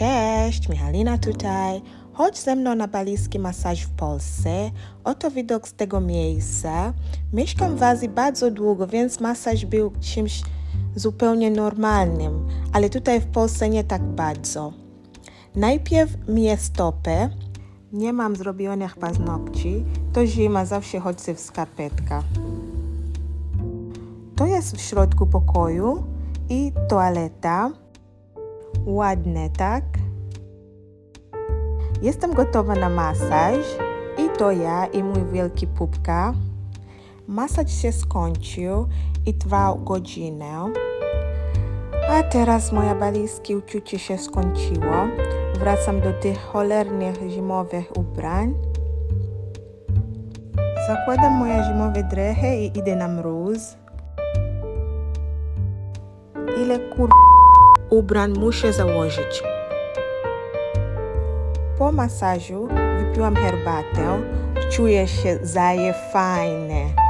Cześć, Michalina tutaj. Chodź ze mną na balijski masaż w Polsce. Oto widok z tego miejsca. Mieszkam w Azji bardzo długo, więc masaż był czymś zupełnie normalnym, ale tutaj w Polsce nie tak bardzo. Najpierw myję stopę. Nie mam zrobionych paznokci. To zima, zawsze chodzę w skarpetkach. To jest w środku pokoju i toaleta. Ładne, tak? Jestem gotowa na masaż i to ja i mój wielki pupka. Masaż się skończył i trwał godzinę. A teraz moja balijskie uczucie się skończyło. Wracam do tych cholernych zimowych ubrań. Zakładam moje zimowe drechy i idę na mróz. Ile kur... ubrań muszę założyć. Po masażu wypiłam herbatę. Czuję się. Pa!